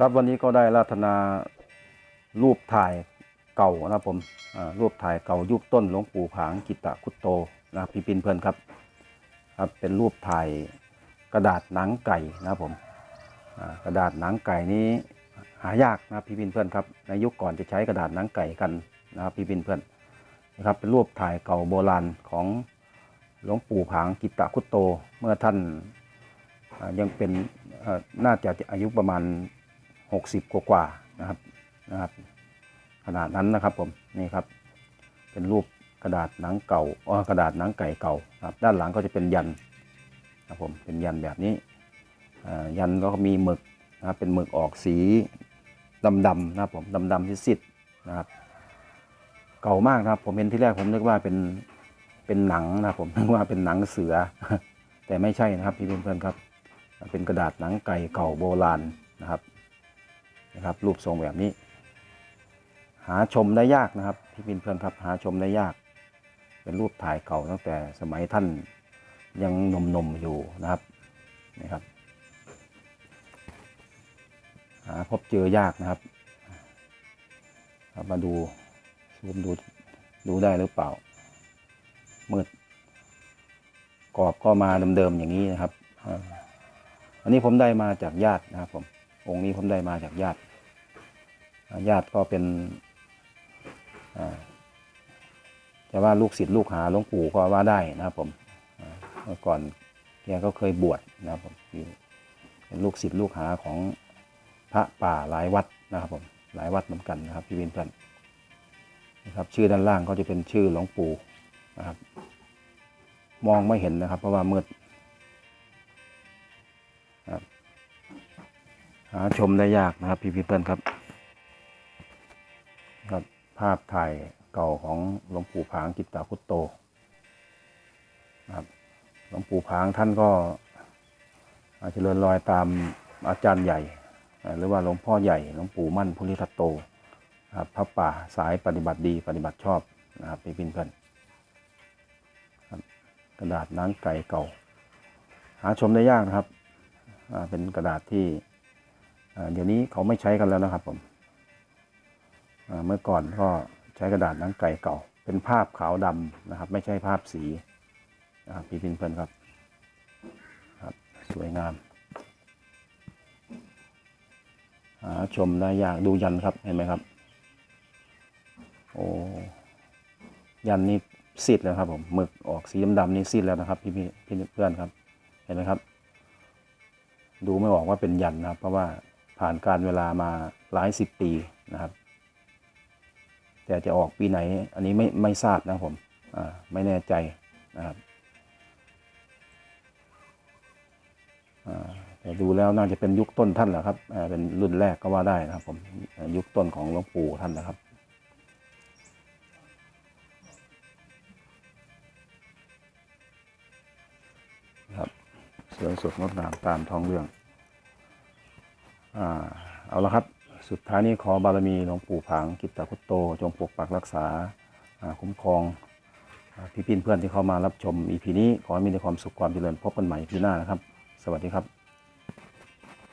ครับวันนี้ก็ได้ราธนารูปถ่ายเก่านะครับผมรูปถ่ายเก่ายุคต้นหลวงปู่ผางกิตะคุตโตนะพี่ปินเพื่อนครับครับเป็นรูปถ่ายกระดาษหนังไก่นะครับผมกระดาษหนังไก่นี้หายากนะพี่ปินเพื่อนครับในยุคก่อนจะใช้กระดาษหนังไก่กันนะครับพี่ปินเพื่อนนะครับเป็นรูปถ่ายเก่าโบราณของหลวงปู่ผางกิตะคุตโตเมื่อท่านยังเป็นน่าจะอายุประมาณ 60 กว่ากว่าๆนะครับนะครับ ขนาดนั้นนะครับผมนี่ครับ เป็นรูปกระดาษหนังเก่าอ๋อกระดาษหนังไก่เก่าครับ ด้านหลังก็จะเป็นยันครับผมเป็นยันแบบนี้ยันก็มีหมึกนะครับเป็นหมึกออกสีดำๆนะครับผมดำๆที่ซิดๆนะครับ เก่ามากนะครับ ผมเห็นที่แรกผมนึกว่าเป็นเป็นหนังนะครับผมนึกว่าเป็นหนังเสือ แต่ไม่ใช่นะครับพี่เพื่อนๆครับ เป็นกระดาษหนังไก่เก่าโบราณนะครับ นะครับ รูปทรงแบบนี้ หาชมได้ยากนะครับพี่เพื่อนครับหาชมได้ยาก เป็นรูปถ่ายเก่าตั้งแต่สมัยท่านยังหนุ่มๆอยู่นะครับนี่ครับ หาพบเจอยากนะครับมาดูซูมดูดูได้หรือเปล่ามืดกรอบก็มาเดิมๆอย่างนี้นะครับ อันนี้ผมได้มาจากญาตินะครับผม องค์นี้ผมได้มาจากญาติ ญาติก็เป็นอ่าแต่ว่าลูกศิษย์ลูกหาหลวงปู่ก็ว่าได้นะครับผมเมื่อก่อนแกก็เคยบวชนะครับผมอยู่เป็นลูกศิษย์ลูกหาของพระป่าหลายวัดนะครับผมหลายวัดเหมือนกันนะครับพี่วินเพื่อนนะครับชื่อด้านล่างก็จะเป็นชื่อหลวงปู่นะครับ มองไม่เห็นนะครับ เพราะว่ามืดหาชมได้ยากนะครับพี่พี่เพื่อนครับ ภาพถ่ายเก่าของหลวงปู่ผางกิตตาคุตโตนะครับหลวงปู่ผางท่านก็อาจจะเริญรอยตามอาจารย์ใหญ่ หรือว่าหลวงพ่อใหญ่หลวงปู่มั่นพุทธิทัตโตนะครับพระป่าสายปฏิบัติดีปฏิบัติชอบนะครับพี่พี่เพื่นกระดาษนังไก่เก่า หาชมได้ยากนะครับเป็นกระดาษที่เดี๋ยวนี้เขาไม่ใช้กันแล้วนะครับผม เมื่อก่อนก็ใช้กระดาษหนังไก่เก่า เป็นภาพขาวดำนะครับ ไม่ใช่ภาพสีนะครับพี่พินเพื่อนครับครับ สวยงามหาชมได้ยากดูยันครับเห็นไหมครับ โอ้ยันนี่ซีดแล้วครับผมหมึกออกสีดำๆนี่ซีดแล้วนะครับ พี่พี่พี่เพื่อนครับ เห็นไหมครับ ดูไม่ออกว่าเป็นยันนะครับ เพราะว่าผ่านการเวลามาหลายสิบปีนะครับ แต่จะออกปีไหน อันนี้ไม่ไม่ทราบนะครับผมไม่แน่ใจนะครับแต่ดูแล้วน่าจะเป็นยุคต้นท่านแหละครับเป็นรุ่นแรกก็ว่าได้นะครับผมยุคต้นของหลวงปู่ท่านนะครับครับสวยสดงดงามตามท้องเรื่อง อ่า เอาละครับ สุดท้ายนี้ขอบารมีหลวงปู่ผางกิตตคุตโต จงปกปักรักษาคุ้มครองอ่พี่เพื่อนที่เข้ามารับชมอีพีนี้ขอให้มีแต่ความสุขความเจริญพบกันใหม่พีหน้านะครับ สวัสดีครับ